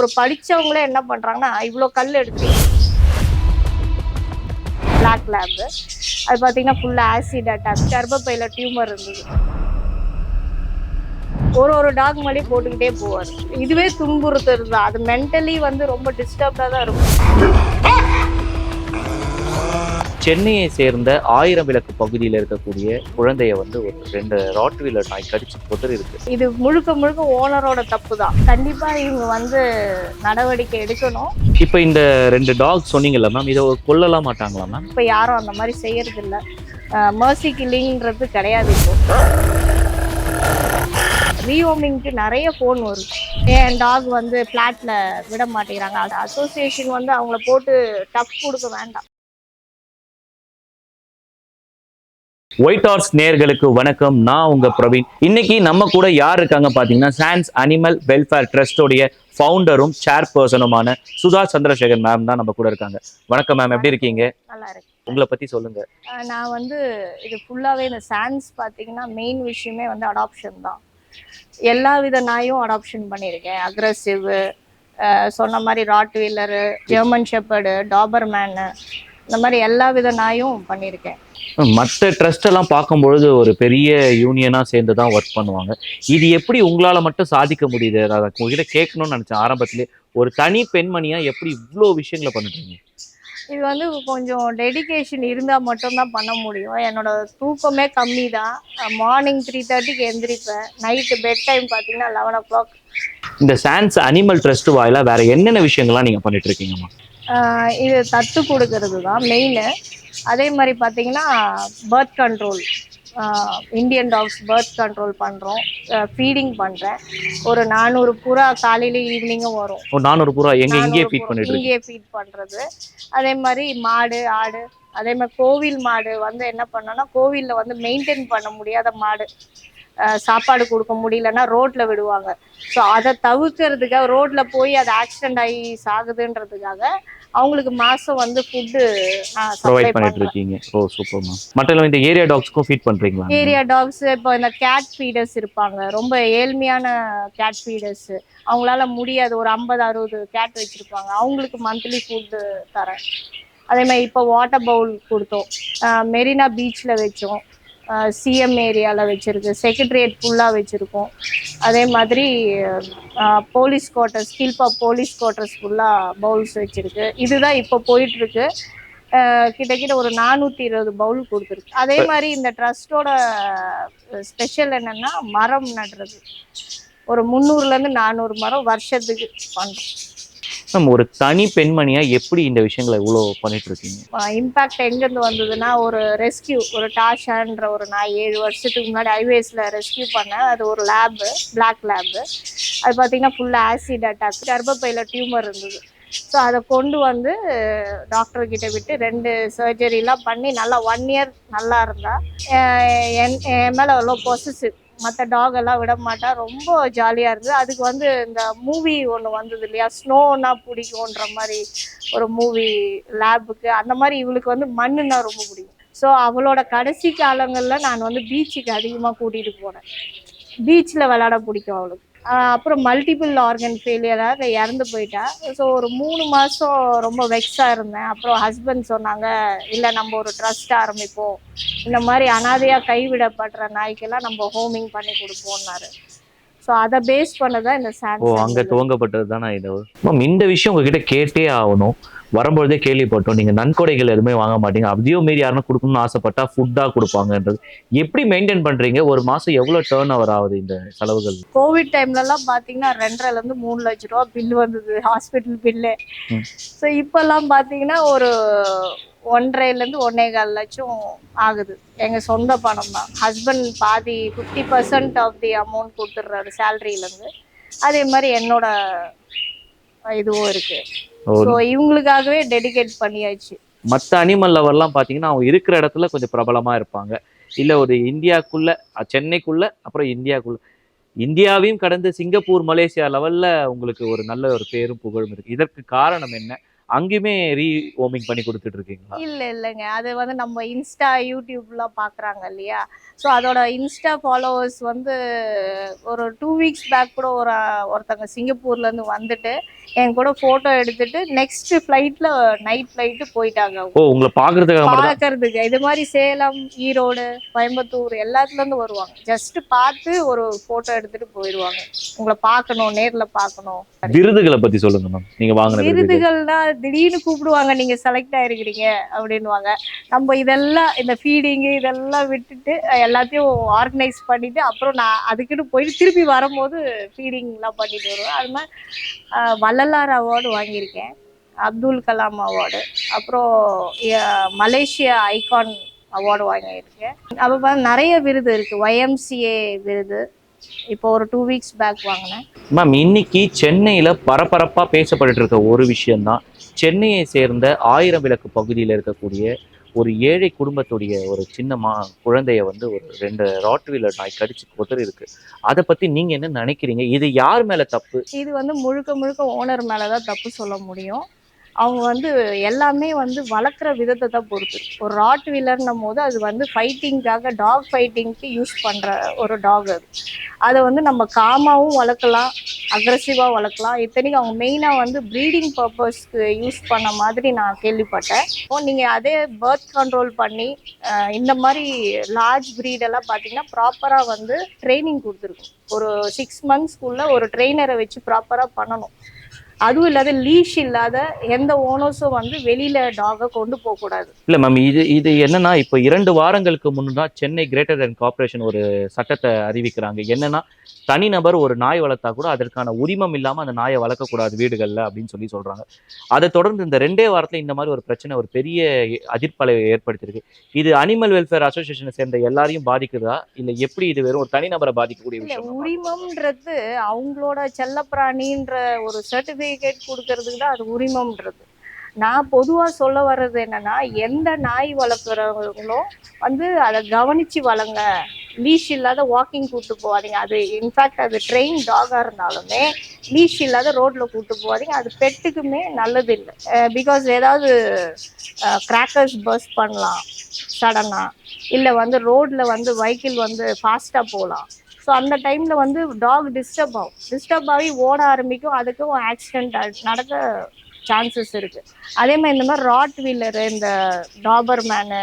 ஒரு படிச்சவங்களே என்ன பண்ணுறாங்கன்னா இவ்வளோ கல் எடுத்து பிளாக் லேப் அது பார்த்தீங்கன்னா ஃபுல்லாக ஆசிட் அட்டாக் கர்ப்பப்பையில் டியூமர் இருந்தது. ஒரு ஒரு டாக் மாதிரி போட்டுக்கிட்டே போவார். இதுவே துன்புறுத்துறது தான் அது மென்டலி வந்து ரொம்ப டிஸ்டர்ப்டாக தான் இருக்கும். சென்னையை சேர்ந்த ஆயிரம் விளக்கு பகுதியில் இருக்கக்கூடிய குழந்தைய வந்து ஒரு ரெண்டு ராட்வீலர் நாய் கடிச்சு புதர் இருக்கு இது முழுக்க முழுக்க ஓனரோட தப்பு தான் கண்டிப்பாக இவங்க வந்து நடவடிக்கை எடுக்கணும். இப்போ இந்த ரெண்டு டாக் சொன்னீங்கல்ல மேம் இதை கொல்லலாம் மாட்டாங்களா மேம் இப்போ யாரும் அந்த மாதிரி செய்யறது இல்ல மர்சி கில்லிங்கிறது கிடையாது இப்போ. ரீஹோமிங்க்கு நிறைய ஃபோன் வரும். என் டாக் வந்து ஃப்ளாட்டில் விட மாட்டேங்கிறாங்க. அது அசோசியேஷன் வந்து அவங்கள போட்டு டஃப் கொடுக்க வேண்டாம். ஒயிட் ஹார்ஸ் நேர்களுக்கு வணக்கம். நான் உங்க பிரவீன். இன்னைக்கு நம்ம கூட யார் இருக்காங்க பாத்தீங்கன்னா சான்ஸ் அனிமல் வெல்ஃபேர் ட்ரஸ்டோடைய ஃபவுண்டரும் சேர்பர்சனுமான சுதா சந்திரசேகர் மேம் தான் நம்ம கூட இருக்காங்க. வணக்கம் மேம் எப்படி இருக்கீங்க? உங்களை பத்தி சொல்லுங்க. நான் வந்து இது ஃபுல்லாகவே இந்த சான்ஸ் பார்த்தீங்கன்னா மெயின் விஷயமே வந்து அடாப்ஷன் தான். எல்லா வித நாயும் அடாப்ஷன் பண்ணியிருக்கேன். அக்ரஸிவ் சொன்ன மாதிரி rottweiler German shepherd doberman இந்த மாதிரி எல்லா வித நாயும் பண்ணியிருக்கேன் மற்ற ட்ரஸ்ட் எல்லாம் பார்க்கும்பொழுது ஒரு பெரிய யூனியனா சேர்ந்து தான் ஒர்க் பண்ணுவாங்க. இது எப்படி உங்களால மட்டும் சாதிக்க முடியுது? அதை உங்ககிட்ட கேட்கணும்னு நினைச்சேன் ஆரம்பத்திலே ஒரு தனி பெண்மணியா எப்படி இவ்வளோ விஷயங்களை பண்ணிட்டீங்க இது வந்து கொஞ்சம் டெடிகேஷன் இருந்தால் மட்டும்தான் பண்ண முடியும். என்னோட தூக்கமே கம்மி தான் மார்னிங் த்ரீ தேர்ட்டிக்கு எந்திரிப்பேன். நைட்டு பெட் டைம் பார்த்தீங்கன்னா லெவன் ஓ கிளாக் இந்த சான்ஸ் அனிமல் ட்ரஸ்ட் வாயிலா வேற என்னென்ன விஷயங்கள்லாம் நீங்க பண்ணிட்டு இருக்கீங்கம்மா? இது தத்து கொடுக்கறது தான் மெயின் அதே மாதிரி பார்த்தீங்கன்னா birth control Indian dogs birth control பண்ணுறோம் ஃபீடிங் பண்ணுறேன் ஒரு நானூறு புறா காலையில ஈவினிங்கும் வரும். நானூறு பூரா எங்க இங்கேயே 400 ஃபீட் பண்ணிட்டு இங்கேயே ஃபீட் பண்ணுறது அதே மாதிரி மாடு ஆடு. அதே மாதிரி கோவில் மாடு வந்து என்ன பண்ணோம்னா கோவிலில் வந்து மெயின்டைன் பண்ண முடியாத மாடு. சாப்பாடு கொடுக்க முடியலன்னா ரோட்ல விடுவாங்க. ஸோ அதை தவிர்க்கிறதுக்காக ரோட்ல போய் அது ஆக்சிடென்ட் ஆகி சாகுதுன்றதுக்காக அவங்களுக்கு மாசம் வந்து ஃபுட்டு ப்ரொவைட் பண்ணிட்டு இருக்கீங்க ஓ சூப்பர் மேம் மட்டும் இந்த ஏரியா டாக்ஸ்க்கும் ஃபீட் பண்றீங்களா ஏரியா டாக்ஸ் இப்போ இந்த கேட் ஃபீடர்ஸ் இருப்பாங்க. ரொம்ப ஏழ்மையான கேட் ஃபீடர்ஸ் அவங்களால முடியாது. ஒரு ஐம்பது அறுபது கேட் வச்சிருப்பாங்க. அவங்களுக்கு மந்த்லி ஃபுட்டு தரேன். அதே மாதிரி இப்போ வாட்டர் பவுல் கொடுத்தோம். மெரினா பீச்சில் வச்சோம். சிஎம் ஏரியாவில் வச்சுருக்கு செக்ரட்டரியேட் ஃபுல்லாக வச்சுருக்கோம். அதே மாதிரி போலீஸ் குவார்ட்டர்ஸ் கீழ்பா போலீஸ் குவார்ட்டர்ஸ் ஃபுல்லாக பவுல்ஸ் வச்சுருக்கு. இதுதான் இப்போ போயிட்டுருக்கு. கிட்டத்தட்ட ஒரு நானூற்றி இருபது பவுல் கொடுத்துருக்கு. அதே மாதிரி இந்த ட்ரஸ்ட்டோட ஸ்பெஷல் என்னென்னா மரம் நடுறது. ஒரு முந்நூறுலேருந்து நானூறு மரம் வருஷத்துக்கு பண்ணுறோம் மேம் ஒரு தனி பெண்மணியா எப்படி இந்த விஷயங்களை இவ்வளோ பண்ணிட்டு இருக்கீங்க இம்பேக்ட் எங்கேருந்து வந்ததுன்னா ஒரு ரெஸ்கியூ ஒரு டாஷான்ற ஒரு நான் ஏழு வருஷத்துக்கு முன்னாடி ஹைவேஸில் ரெஸ்கியூ பண்ணேன். அது ஒரு லேபு பிளாக் லேபு அது பார்த்தீங்கன்னா ஃபுல்லாக ஆசிட் அட்டாக் கர்ப்பப்பையில் டியூமர் இருந்தது. ஸோ அதை கொண்டு வந்து டாக்டர் கிட்ட விட்டு ரெண்டு சர்ஜரிலாம் பண்ணி நல்லா ஒன் இயர் நல்லா இருந்தா. என் என் மேலே அவ்வளோ பொசிசிவ் மற்ற டாக் எல்லாம் விட மாட்டா ரொம்ப ஜாலியாக இருந்தது. அதுக்கு வந்து இந்த மூவி ஒன்று வந்தது இல்லையா? ஸ்னோன்னா பிடிக்கும்ன்ற மாதிரி ஒரு மூவி லேபுக்கு அந்த மாதிரி இவளுக்கு வந்து மண்ணுன்னா ரொம்ப பிடிக்கும். ஸோ அவளோட கடைசி காலங்களில் நான் வந்து பீச்சுக்கு அதிகமாக கூட்டிகிட்டு போனேன். பீச்சில் விளையாட பிடிக்கும் அவளுக்கு. அப்புறம் மல்டிபிள் ஆர்கன் ஃபெயிலியராக இறந்து போயிட்டா. ஸோ ஒரு மூணு மாதம் ரொம்ப வெக்ஸாக இருந்தேன். அப்புறம் ஹஸ்பண்ட் சொன்னாங்க இல்லை நம்ம ஒரு ட்ரஸ்ட் ஆரம்பிப்போம். இந்த மாதிரி அனாதையாக கைவிடப்படுற நாய்க்கெல்லாம் நம்ம ஹோமிங் பண்ணி கொடுப்போம்னாரு. ஸோ அதை பேஸ் பண்ணதான் இந்த ஓ அங்க துவங்கப்பட்டது தானே இது? மேம் இந்த விஷயம் உங்ககிட்ட கேட்டே ஆகணும். வரும்பொழுதே கேள்விப்பட்டோம். நீங்க நன்கொடைகள் எதுவுமே வாங்க மாட்டீங்க. அதையும் மீறி யாரும் கொடுக்கணும்னு ஆசைப்பட்டா ஃபுட்டா கொடுப்பாங்கன்றது. எப்படி மெயின்டைன் பண்றீங்க? ஒரு மாசம் எவ்வளவு டேர்ன் ஓவர் ஆகுது இந்த செலவுகள்? கோவிட் டைம்லலாம் பார்த்தீங்கன்னா ரெண்டரைல இருந்து மூணு லட்ச ரூபா பில் வந்தது. Hospital bill. ஸோ இப்போல்லாம் பார்த்தீங்கன்னா ஒரு ஒன்றரைலேருந்து ஒன்னே கால் லட்சம் ஆகுது. எங்கள் சொந்த பணம் தான். ஹஸ்பண்ட் பாதி fifty percent of the amount கொடுத்துட்றாரு சேலரியிலேருந்து அதே மாதிரி என்னோட இதுவும் இருக்கு. ஒரு ஸோ இவங்களுக்காகவே டெடிகேட் பண்ணியாச்சு. மற்ற அனிமல் லவர்லாம் பார்த்தீங்கன்னா அவங்க இருக்கிற இடத்துல கொஞ்சம் பிரபலமா இருப்பாங்க. இல்ல ஒரு இந்தியாக்குள்ள சென்னைக்குள்ள அப்புறம் இந்தியாக்குள்ள. இந்தியாவையும் கடந்து சிங்கப்பூர் மலேசியா லெவல்ல உங்களுக்கு ஒரு நல்ல ஒரு பேரும் புகழும் இருக்கு. இதற்கு காரணம் என்ன? அங்கேயுமே ரீ ஓமிங் பண்ணி கொடுத்துட்டு இருக்கீங்களா இல்ல இல்லைங்க. அது வந்து நம்ம இன்ஸ்டா யூடியூப்லாம் பார்க்குறாங்க இல்லையா? ஸோ அதோட இன்ஸ்டா ஃபாலோவர்ஸ் வந்து ஒரு டூ வீக்ஸ் பேக் கூட ஒரு ஒருத்தங்க சிங்கப்பூர்லேருந்து வந்துட்டு என் கூட ஃபோட்டோ எடுத்துட்டு நெக்ஸ்ட் ஃப்ளைட்டில் நைட் ஃப்ளைட்டு போயிட்டாங்க. ஓ உங்களை தான்? பார்க்கறதுக்கு இது மாதிரி சேலம் ஈரோடு கோயம்புத்தூர் எல்லாத்துலேருந்து வருவாங்க. ஜஸ்ட் பார்த்து ஒரு ஃபோட்டோ எடுத்துட்டு போயிடுவாங்க. உங்களை பார்க்கணும் நேர்ல பார்க்கணும். விருதுகளை பத்தி சொல்லுங்க மேம் நீங்க வாங்கின விருதுகள். விருதுகள்னா திடீர்னு கூப்பிடுவாங்க நீங்க செலக்ட் ஆயிருக்கிறீங்க அப்படின்னுவாங்க. நம்ம இதெல்லாம் இந்த ஃபீடிங் இதெல்லாம் விட்டுட்டு எல்லாத்தையும் ஆர்கனைஸ் பண்ணிட்டு அப்புறம் நான் அதுக்குன்னு போயிட்டு திருப்பி வரும்போது ஃபீடிங்லாம் பண்ணிட்டு வருவேன். அது மாதிரி வள்ளலார் அவார்டு வாங்கியிருக்கேன். அப்துல் கலாம் அவார்டு அப்புறம் மலேசியா ஐகான் அவார்டு வாங்கியிருக்கேன். அப்புறம் நிறைய விருது இருக்கு. ஒய்எம்சிஏ விருது. இப்போ ஒரு டூ வீக்ஸ் பேக் வாங்கினேன். மேம் இன்னைக்கு சென்னையில பரபரப்பா பேசப்பட்டு இருக்க ஒரு விஷயம்தான். சென்னையை சேர்ந்த ஆயிரம் விளக்கு பகுதியில் இருக்கக்கூடிய ஒரு ஏழை குடும்பத்துடைய ஒரு சின்ன மா குழந்தைய வந்து ஒரு ரெண்டு ராட்வீலர் நாய் கடிச்சு கொதறி இருக்கு. அதை பத்தி நீங்க என்ன நினைக்கிறீங்க? இது யார் மேல தப்பு? இது வந்து முழுக்க முழுக்க ஓனர் மேலே தான் தப்பு சொல்ல முடியும். அவங்க வந்து எல்லாமே வந்து வளர்க்குற விதத்தை தான் பொறுத்து. ஒரு ராட் வீலர்னும் போது அது வந்து ஃபைட்டிங்காக டாக் ஃபைட்டிங்க்கு யூஸ் பண்ணுற ஒரு டாக் அது. அதை வந்து நம்ம காமாவும் வளர்க்கலாம் அக்ரஸிவாக வளர்க்கலாம். இத்தனைக்கும் அவங்க மெயினாக வந்து ப்ரீடிங் பர்பஸ்க்கு யூஸ் பண்ண மாதிரி நான் கேள்விப்பட்டேன். இப்போ நீங்கள் அதே பர்த் கண்ட்ரோல் பண்ணி இந்த மாதிரி லார்ஜ் ப்ரீடெல்லாம் பார்த்தீங்கன்னா ப்ராப்பராக வந்து ட்ரைனிங் கொடுத்துருக்கும். ஒரு சிக்ஸ் மந்த்ஸ்க்குள்ளே ஒரு ட்ரெயினரை வச்சு ப்ராப்பராக பண்ணணும். அதுவும் இல்லாத லீஷ் இல்லாத எந்த ஓனர்ஸும் வந்து வெளியில டாகை கொண்டு போகக்கூடாது. இல்ல மேம் இது இது என்னன்னா இப்போ இரண்டு வாரங்களுக்கு முன்னாடி சென்னை கிரேட்டர் அண்ட் கார்ப்பரேஷன் ஒரு சட்டத்தை அறிவிக்கிறாங்க. என்னன்னா தனிநபர் ஒரு நாய் வளர்த்தா கூட அதற்கான உரிமம் இல்லாம அந்த நாயை வளர்க்கக்கூடாது வீடுகள்ல அப்படின்னு சொல்லி சொல்றாங்க. அதை தொடர்ந்து இந்த ரெண்டே வாரத்துல இந்த மாதிரி ஒரு பிரச்சனை ஒரு பெரிய அதிர்ப்பலை ஏற்படுத்தியிருக்கு. இது அனிமல் வெல்ஃபேர் அசோசியேஷனை சேர்ந்த எல்லாரையும் பாதிக்குதா? இல்ல எப்படி இது வெறும் ஒரு தனிநபரை பாதிக்கக்கூடிய விஷயம் உரிமம்ன்றது அவங்களோட செல்லப்பிராணின்ற ஒரு சர்டிபிகேட் கொடுக்கறதுக்கு தான் அது உரிமம்ன்றது. நான் பொதுவாக சொல்ல வர்றது என்னன்னா எந்த நாய் வளர்க்குறவங்களும் வந்து அதை கவனிச்சு வளங்க லீஷ் இல்லாத வாக்கிங் கூட்டு போகாதீங்க. அது இன்ஃபேக்ட் அது ட்ரெயின் டாகாக இருந்தாலுமே லீஷ் இல்லாத ரோட்டில் கூட்டு போகாதீங்க. அது பெட்டுக்குமே நல்லது இல்லை பிகாஸ் ஏதாவது கிராக்கர்ஸ் பஸ் பண்ணலாம் சடனாக இல்லை வந்து ரோட்டில் வந்து வெஹிக்கிள் வந்து ஃபாஸ்ட்டாக போகலாம். ஸோ அந்த டைமில் வந்து டாக் டிஸ்டர்ப் ஆகும். டிஸ்டர்ப் ஆகி ஓட ஆரம்பிக்கும். அதுக்கும் ஆக்சிடென்ட் நடக்க சான்சஸ் இருக்குது அதே மாதிரி இந்த மாதிரி ராட் வீலரு இந்த டாபர் மேனு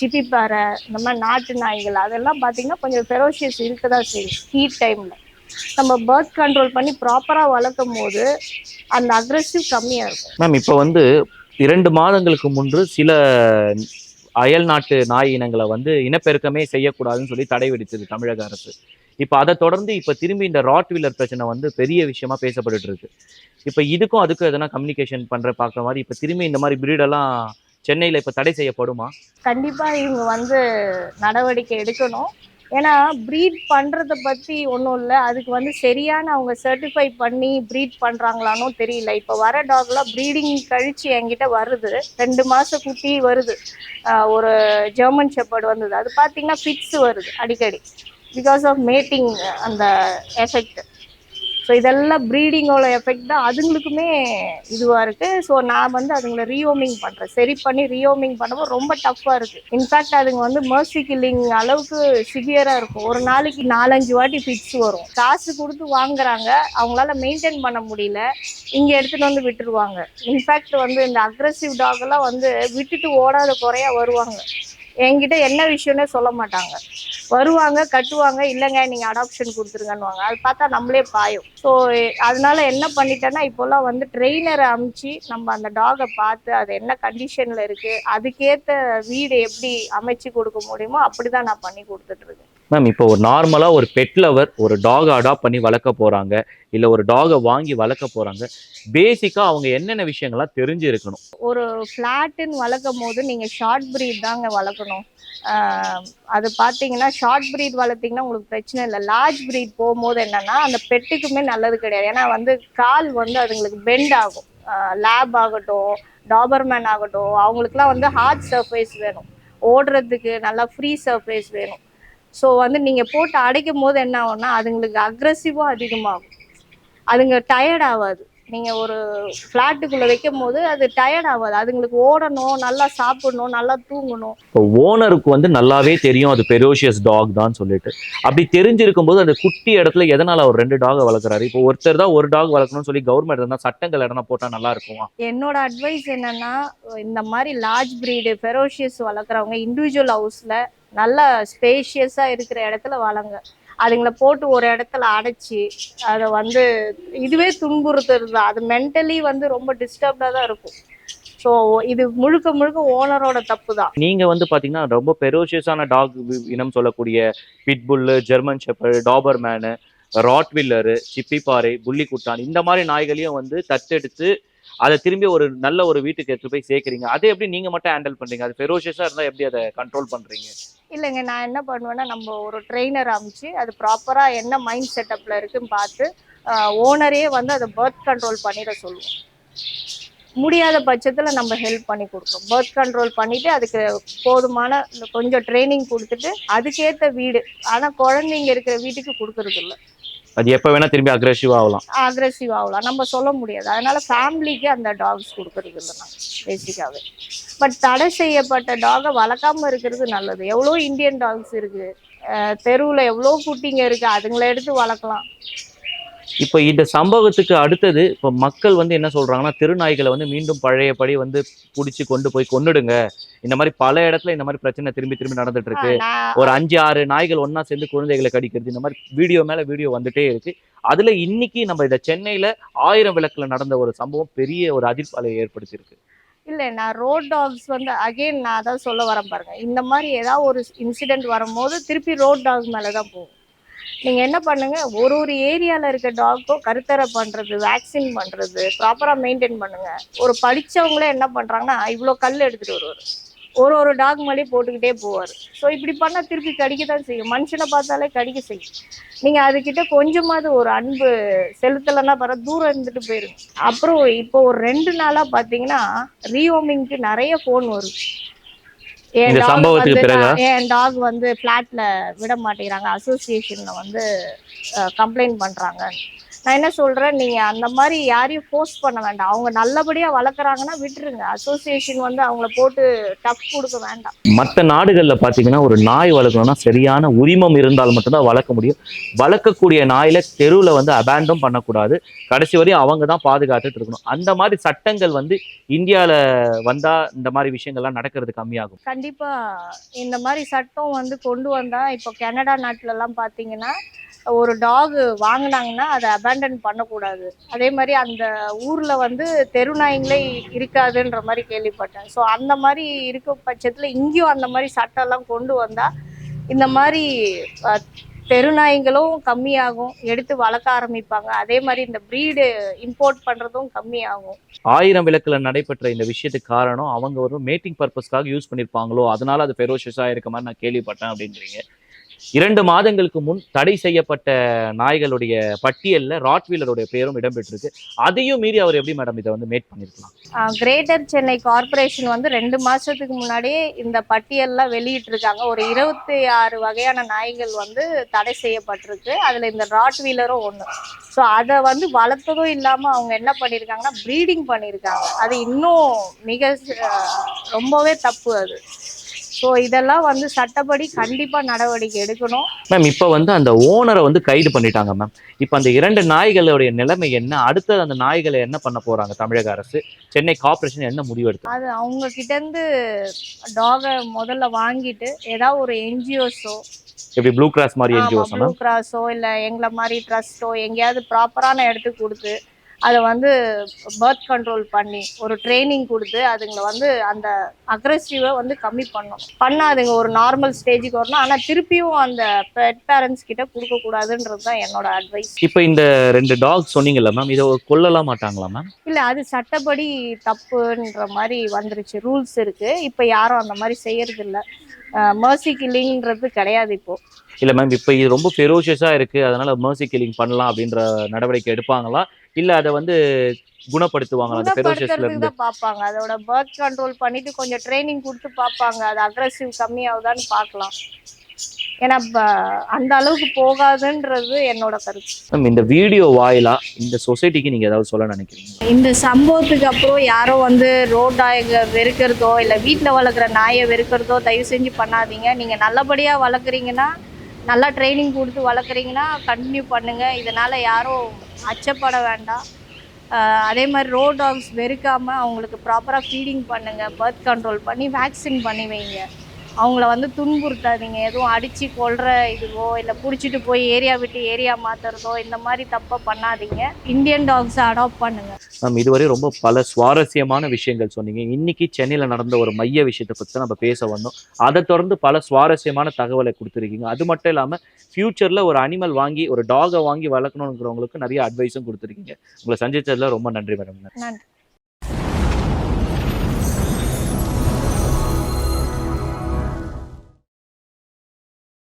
சிப்பிப்பாறை இந்த மாதிரி நாட்டு நாய்கள் அதெல்லாம் பார்த்தீங்கன்னா கொஞ்சம் ஃபெரோஷியஸ் இருக்க தான் செய்யும் ஹீட் டைமில் நம்ம பேர்த் கண்ட்ரோல் பண்ணி ப்ராப்பராக வளர்க்கும் போது அந்த அக்ரெசிவ் கம்மியாக இருக்கும். மேம் இப்போ வந்து இரண்டு மாதங்களுக்கு முன்பு சில அயல் நாட்டு நாய் இனங்களை வந்து இனப்பெருக்கமே செய்யக்கூடாதுன்னு சொல்லி தடை விதித்தது தமிழக அரசு. இப்போ அதை தொடர்ந்து இப்போ திரும்பி இந்த ராட் வீலர் பிரச்சனை வந்து பெரிய விஷயமா பேசப்பட்டு இருக்கு. இப்போ இதுக்கும் அதுக்கும் எதனா கம்யூனிகேஷன் பண்ற பார்க்குற மாதிரி இப்போ திரும்பி இந்த மாதிரி பிரீடெல்லாம் சென்னையில் இப்போ தடை செய்யப்படுமா? கண்டிப்பாக இவங்க வந்து நடவடிக்கை எடுக்கணும். ஏன்னா ப்ரீட் பண்ணுறத பற்றி ஒன்றும் இல்லை. அதுக்கு வந்து சரியான அவங்க சர்டிஃபை பண்ணி ப்ரீட் பண்றாங்களானும் தெரியல. இப்போ வர டாக்லாம் ப்ரீடிங் கழிச்சு என்கிட்ட வருது. ரெண்டு மாதம் குட்டி வருது. ஒரு ஜெர்மன் ஷெப்பர்ட் வந்தது. அது பார்த்தீங்கன்னா ஃபிட்ஸ் வருது அடிக்கடி. பிகாஸ் ஆஃப் மேட்டிங் அந்த எஃபெக்ட் ஸோ இதெல்லாம் ப்ரீடிங்கோட எஃபெக்ட் தான் அதுங்களுக்குமே இதுவாக இருக்குது ஸோ நான் வந்து அதுங்களை ரீஓமிங் பண்ணுறேன் சரி பண்ணி ரீஓமிங் பண்ணும்போது ரொம்ப டஃப்பாக இருக்குது இன்ஃபேக்ட் அதுங்க வந்து மர்சி கில்லிங் அளவுக்கு சிவியராக இருக்கும். ஒரு நாளைக்கு நாலஞ்சு வாட்டி ஃபிக்ஸ் வரும். காசு கொடுத்து வாங்குறாங்க. அவங்களால மெயின்டைன் பண்ண முடியல. இங்கே எடுத்துகிட்டு வந்து விட்டுருவாங்க. இன்ஃபேக்ட் வந்து இந்த அக்ரஸிவ் டாகெல்லாம் வந்து விட்டுட்டு ஓடாத குறையா வருவாங்க. என்கிட்ட என்ன விஷயம்னே சொல்ல மாட்டாங்க. வருவாங்க கட்டுவாங்க இல்லைங்க நீங்கள் அடாப்ஷன் கொடுத்துருங்கன்னுவாங்க. அது பார்த்தா நம்மளே பாயும். ஸோ அதனால என்ன பண்ணிட்டேன்னா இப்போல்லாம் வந்து ட்ரெயினரை அமுச்சு நம்ம அந்த டாகை பார்த்து அது என்ன கண்டிஷனில் இருக்குது அதுக்கேற்ற வீடு எப்படி அமைச்சு கொடுக்க முடியுமோ அப்படி தான் நான் பண்ணி கொடுத்துட்ருக்கேன் மேம் இப்போ ஒரு நார்மலாக ஒரு பெட் லவர் ஒரு டாகை அடாப்ட் பண்ணி வளர்க்க போகிறாங்க இல்லை ஒரு டாகை வாங்கி வளர்க்க போகிறாங்க பேசிக்காக அவங்க என்னென்ன விஷயங்கள்லாம் தெரிஞ்சு இருக்கணும் ஒரு ஃப்ளாட்டுன்னு வளர்க்கும் போது நீங்கள் ஷார்ட் ப்ரீட் தாங்க வளர்க்கணும். அது பார்த்தீங்கன்னா ஷார்ட் ப்ரீட் வளர்த்தீங்கன்னா உங்களுக்கு பிரச்சனை இல்லை. லார்ஜ் ப்ரீட் போகும்போது என்னன்னா அந்த பெட்டுக்குமே நல்லது கிடையாது. ஏன்னா வந்து கால் வந்து அதுங்களுக்கு பெண்ட் ஆகும். லேப் ஆகட்டும் டாபர்மேன் ஆகட்டும் அவங்களுக்குலாம் வந்து ஹார்ட் சர்ஃபேஸ் வேணும். ஓடுறதுக்கு நல்லா ஃப்ரீ சர்ஃபேஸ் வேணும். ஸோ வந்து நீங்கள் போட்டு அடைக்கும் போது என்ன ஆகும்னா அதுங்களுக்கு அக்ரஸிவாக அதிகமாகும். அதுங்க டயர்ட் ஆகாது நீங்க ஒரு ஃப்ளாட்டுக்குள்ள வைக்கும் போது அது டயர்ட் ஆகாது அதுங்களுக்கு ஓடணும் நல்லா சாப்பிடணும் நல்லா தூங்கணும். இப்போ ஓனருக்கு வந்து நல்லாவே தெரியும் அது பெரோஷியஸ் டாக் தான் சொல்லிட்டு. அப்படி தெரிஞ்சிருக்கும் போது அந்த குட்டி இடத்துல எதனால அவர் ரெண்டு டாக் வளர்க்குறாரு? இப்போ ஒருத்தர் தான் ஒரு டாக் வளர்க்கணும்னு சொல்லி கவர்மெண்ட் இருந்தா சட்டங்கள் எதனா போட்டா நல்லா இருக்குமா? என்னோட அட்வைஸ் என்னன்னா இந்த மாதிரி லார்ஜ் பிரீடு ஃபெரோஷியஸ் வளர்க்குறவங்க இண்டிவிஜுவல் ஹவுஸ்ல நல்ல ஸ்பேஷியஸாக இருக்கிற இடத்துல வளங்க. அதுங்களை போட்டு ஒரு இடத்துல அடைச்சி அதை வந்து இதுவே துன்புறுத்துறது தான். அது மென்டலி வந்து ரொம்ப டிஸ்டர்ப்டாக தான் இருக்கும். ஸோ இது முழுக்க முழுக்க ஓனரோட தப்பு தான். நீங்க வந்து பாத்தீங்கன்னா ரொம்ப பெரோஷியஸான டாக் இனம் சொல்லக்கூடிய pit bull German shepherd doberman rottweiler Chippiparai புள்ளிக்குட்டான் இந்த மாதிரி நாய்களையும் வந்து தத்தெடுத்து அதை திரும்பி ஒரு நல்ல ஒரு வீட்டுக்கு எடுத்து போய் சேர்க்குறீங்க. அதை எப்படி நீங்க மட்டும் ஹேண்டில் பண்றீங்க? அது ஃபெரோஷியஸா இருந்தா எப்படி அதை கண்ட்ரோல் பண்றீங்க? இல்லைங்க நான் என்ன பண்ணுவேன்னா நம்ம ஒரு ட்ரெயினர் அமைச்சு அது ப்ராப்பராக என்ன மைண்ட் செட்டப்பில் இருக்குன்னு பார்த்து ஓனரே வந்து அதை பர்த் கண்ட்ரோல் பண்ணிட சொல்லுவோம். முடியாத பட்சத்தில் நம்ம ஹெல்ப் பண்ணி கொடுக்குறோம் பர்த் கண்ட்ரோல் பண்ணிவிட்டு அதுக்கு போதுமான கொஞ்சம் ட்ரைனிங் கொடுத்துட்டு அதுக்கேற்ற வீடு. ஆனால் குழந்தைங்க இருக்கிற வீட்டுக்கு கொடுக்கறதில்ல. அது எப்போ வேணா திரும்பி அக்ரெசிவ் ஆகலாம். அக்ரெசிவ் ஆகலாம். நம்ம சொல்ல முடியாது. அதனால ஃபேமிலிக்கு அந்த டாக்ஸ் கொடுக்கறது இல்லை பேசிக்காவே பேசிக்காகவே பட் தடை செய்யப்பட்ட டாகை வளர்க்காம இருக்கிறது நல்லது. எவ்வளோ இந்தியன் டாக்ஸ் இருக்கு. தெருவில் எவ்வளோ குட்டிங்க இருக்கு. அதுங்களை எடுத்து வளர்க்கலாம். இப்போ இந்த சம்பவத்துக்கு அடுத்தது இப்போ மக்கள் வந்து என்ன சொல்றாங்கன்னா திருநாய்களை வந்து மீண்டும் பழையபடி வந்து பிடிச்சி கொண்டு போய் கொன்னுடுங்க. இந்த மாதிரி பல இடத்துல இந்த மாதிரி பிரச்சனை திரும்பி திரும்பி நடந்துட்டு இருக்கு ஒரு அஞ்சு ஆறு நாய்கள் ஒண்ணா சேர்ந்து குழந்தைகளை கடிக்கிறது இந்த மாதிரி வீடியோ மேல வீடியோ வந்துட்டே இருக்கு. அதுல இன்னைக்கு நம்ம இந்த சென்னையில ஆயிரம் விளக்குல நடந்த ஒரு சம்பவம் பெரிய ஒரு அதிர்வலையை ஏற்படுத்தியிருக்கு. இல்லை நான் ரோட் டாக்ஸ் வந்து அகைன் நான் அதான் சொல்ல வரேன் பாருங்க. இந்த மாதிரி ஏதாவது ஒரு இன்சிடென்ட் வரும்போது திருப்பி ரோட் டாக் மேலே தான் போகும். நீங்கள் என்ன பண்ணுங்கள் ஒரு ஒரு ஏரியாவில் இருக்க டாக்கும் கருத்தரை பண்ணுறது வேக்சின் பண்ணுறது ப்ராப்பராக மெயின்டைன் பண்ணுங்கள் ஒரு படிச்சவங்களே என்ன பண்ணுறாங்கன்னா இவ்வளோ கல் எடுத்துகிட்டு வருவார். ஒரு ஒரு டாக் மேலேயும் போட்டுக்கிட்டே போவார். ஸோ இப்படி பண்ணால் திருப்பி கடிக்க தான் செய்யும். மனுஷனை பார்த்தாலே கடிக்க செய்யும். நீங்கள் அதுக்கிட்ட கொஞ்சமாவது ஒரு அன்பு செலுத்தலைன்னா பர தூரம் இருந்துட்டு போயிருங்க அப்புறம் இப்போ ஒரு ரெண்டு நாளாக பார்த்தீங்கன்னா ரீஓமிங்க்கு நிறைய ஃபோன் வருது. இந்த சம்பவத்துக்கு வந்து பிறகா? என் டாக் வந்து ஃப்ளாட்ல விட மாட்டேங்கிறாங்க அசோசியேஷன்ல வந்து கம்ப்ளைண்ட் பண்றாங்க நான் என்ன சொல்றேன் நீங்க அந்த மாதிரி யாரையும் ஃபோர்ஸ் பண்ண வேண்டாம். அவங்க நல்லபடியா வளர்க்குறாங்கன்னா விட்டுருங்க. அசோசியேஷன் வந்து அவங்கள போட்டு டஃப் கொடுக்க வேண்டாம். மற்ற நாடுகள்ல பாத்தீங்கன்னா ஒரு நாய் வளர்க்கணும்னா சரியான உரிமம் இருந்தால் மட்டும்தான் வளர்க்க முடியும். வளர்க்கக்கூடிய நாயில தெருவுல வந்து அபேண்டம் பண்ணக்கூடாது. கடைசி வரையும் அவங்க தான் பாதுகாத்துட்டு இருக்கணும். அந்த மாதிரி சட்டங்கள் வந்து இந்தியால வந்தா இந்த மாதிரி விஷயங்கள்லாம் நடக்கிறது கம்மியாகும். கண்டிப்பா இந்த மாதிரி சட்டம் வந்து கொண்டு வந்தா இப்போ கனடா நாட்டுல எல்லாம் பாத்தீங்கன்னா ஒரு டாகு வாங்கினாங்கன்னா அதை அபேண்டன் பண்ணக்கூடாது. அதே மாதிரி அந்த ஊரில் வந்து தெரு நாய்ங்களே இருக்காதுன்ற மாதிரி கேள்விப்பட்டேன். ஸோ அந்த மாதிரி இருக்க பட்சத்தில் இங்கேயும் அந்த மாதிரி சட்டம்லாம் கொண்டு வந்தால் இந்த மாதிரி அஹ், தெரு கம்மியாகும். எடுத்து வளர்க்க ஆரம்பிப்பாங்க. அதே மாதிரி இந்த ப்ரீடு இம்போர்ட் பண்ணுறதும் கம்மியாகும். ஆயிரம் விளக்கில் நடைபெற்ற இந்த விஷயத்துக்கு காரணம் அவங்க ஒரு மேட்டிங் பர்பஸ்க்காக யூஸ் பண்ணியிருப்பாங்களோ அதனால அது ஃபெரோஷியஸா இருக்க மாதிரி நான் கேள்விப்பட்டேன் அப்படின்றீங்க இரண்டு மாதங்களுக்கு முன் தடை செய்யப்பட்ட நாய்களுடைய பட்டியல்ல ராட்வீலருடைய பேரும் இடம்பெற்றிருக்கு. அதையும் மீறி அவர் எப்படி மேடம் இதை வந்து மேட் பண்ணிருக்கலாம்? கிரேட்டர் சென்னை கார்ப்பரேஷன் வந்து ரெண்டு மாசத்துக்கு முன்னாடியே இந்த பட்டியல்லாம் வெளியிட்டு இருக்காங்க ஒரு இருபத்தி ஆறு வகையான நாய்கள் வந்து தடை செய்யப்பட்டிருக்கு. அதுல இந்த ராட் வீலரும் ஒன்று ஸோ அதை வந்து வளர்த்ததும் இல்லாம அவங்க என்ன பண்ணியிருக்காங்கன்னா ப்ரீடிங் பண்ணியிருக்காங்க அது இன்னும் மிக அஹ், ரொம்பவே தப்பு அது. ஸோ இதெல்லாம் வந்து சட்டப்படி கண்டிப்பா நடவடிக்கை எடுக்கணும். மேம் இப்போ வந்து அந்த ஓனரை வந்து கைது பண்ணிட்டாங்க மேம் இப்போ அந்த இரண்டு நாய்களுடைய நிலைமை என்ன? அடுத்தது அந்த நாய்களை என்ன பண்ண போறாங்க தமிழக அரசு? சென்னை கார்ப்பரேஷன் என்ன முடிவு எடுத்து அது அவங்க கிட்ட இருந்து டாகை முதல்ல வாங்கிட்டு ஏதாவது ஒரு என்ஜிஓஸோ எப்படி ப்ளூ கிராஸ் மாதிரி என்ஜிஓஸ் ப்ளூ கிராஸோ இல்ல எங்களை மாதிரி ட்ரஸ்ட்டோ எங்கேயாவது ப்ராப்பரான இடத்துக்கு கொடுத்து அதை வந்து பர்த் கண்ட்ரோல் பண்ணி ஒரு ட்ரைனிங் கொடுத்து அதுங்களை வந்து அந்த அக்ரெசிவை வந்து கம்மி பண்ணணும் பண்ணா அதுங்க ஒரு நார்மல் ஸ்டேஜுக்கு வரணும். ஆனா திருப்பியும் அந்த பெட் பேரண்ட்ஸ் கிட்ட கொடுக்க கூடாதுன்றது தான் என்னோட அட்வைஸ் இப்போ இந்த ரெண்டு டாக் சொன்னீங்கல்ல மேம் இதை கொல்லலாம் மாட்டாங்களா மேம் இல்ல அது சட்டப்படி தப்புன்ற மாதிரி வந்துருச்சு. ரூல்ஸ் இருக்கு. இப்ப யாரும் அந்த மாதிரி செய்யறது இல்ல மர்சி கில்லிங்ன்றது கிடையாது இப்போ. இல்ல மேம் இப்போ இது ரொம்ப ஃபெரோஷியஸா இருக்கு. அதனால மர்சி கில்லிங் பண்ணலாம் அப்படின்ற நடவடிக்கை எடுப்பாங்களா? இல்ல அதை வந்து குணப்படுத்துவாங்களா அந்த ஃபெரோஷியஸ்ல இருந்து? தான் பார்ப்பாங்க அதோட பர்த் கண்ட்ரோல் பண்ணிட்டு கொஞ்சம் ட்ரைனிங் கொடுத்து பார்ப்பாங்க அது அக்ரஸிவ் கம்மியாகுதான்னு பார்க்கலாம் ஏன்னா அந்த அளவுக்கு போகாதுன்றது என்னோட கருத்து. மேம் இந்த வீடியோ வாயிலா இந்த சொசைட்டிக்கு நீங்க ஏதாவது சொல்ல நினைக்கிறீங்க? இந்த சம்பவத்துக்கு அப்புறம் யாரோ வந்து ரோட் வெறுக்கிறதோ இல்லை வீட்டில் வளர்க்குற நாயை வெறுக்கிறதோ தயவு செஞ்சு பண்ணாதீங்க. நீங்கள் நல்லபடியாக வளர்க்குறீங்கன்னா நல்லா ட்ரைனிங் கொடுத்து வளர்க்குறீங்கன்னா கண்டினியூ பண்ணுங்கள் இதனால் யாரும் அச்சப்பட வேண்டாம். அதே மாதிரி ரோ டாக்ஸ் வெறுக்காமல் அவங்களுக்கு ப்ராப்பராக ஃபீடிங் பண்ணுங்கள் பர்த் கண்ட்ரோல் பண்ணி வேக்சின் பண்ணி வைங்க. அவங்கள வந்து துன்புறுத்தாதீங்க. எதுவும் அடித்து கொல்ற இதுவோ இல்லை பிடிச்சிட்டு போய் ஏரியா விட்டு ஏரியா மாற்றுறதோ இந்த மாதிரி தப்பை பண்ணாதீங்க. இந்தியன் டாக்ஸை அடாப்ட் பண்ணுங்கள் மேம் இதுவரை ரொம்ப பல சுவாரஸ்யமான விஷயங்கள் சொன்னீங்க. இன்னைக்கு சென்னையில நடந்த ஒரு மைய விஷயத்தை பத்தி தான் நம்ம பேச வந்தோம். அதை தொடர்ந்து பல சுவாரஸ்யமான தகவலை கொடுத்துருக்கீங்க. அது மட்டும் இல்லாம ஃபியூச்சர்ல ஒரு அனிமல் வாங்கி ஒரு டாகை வாங்கி வளர்க்கணுங்கிறவங்களுக்கு நிறைய அட்வைஸும் கொடுத்துருக்கீங்க. உங்களை சந்திச்சதுல ரொம்ப நன்றி மேடம். நன்றி.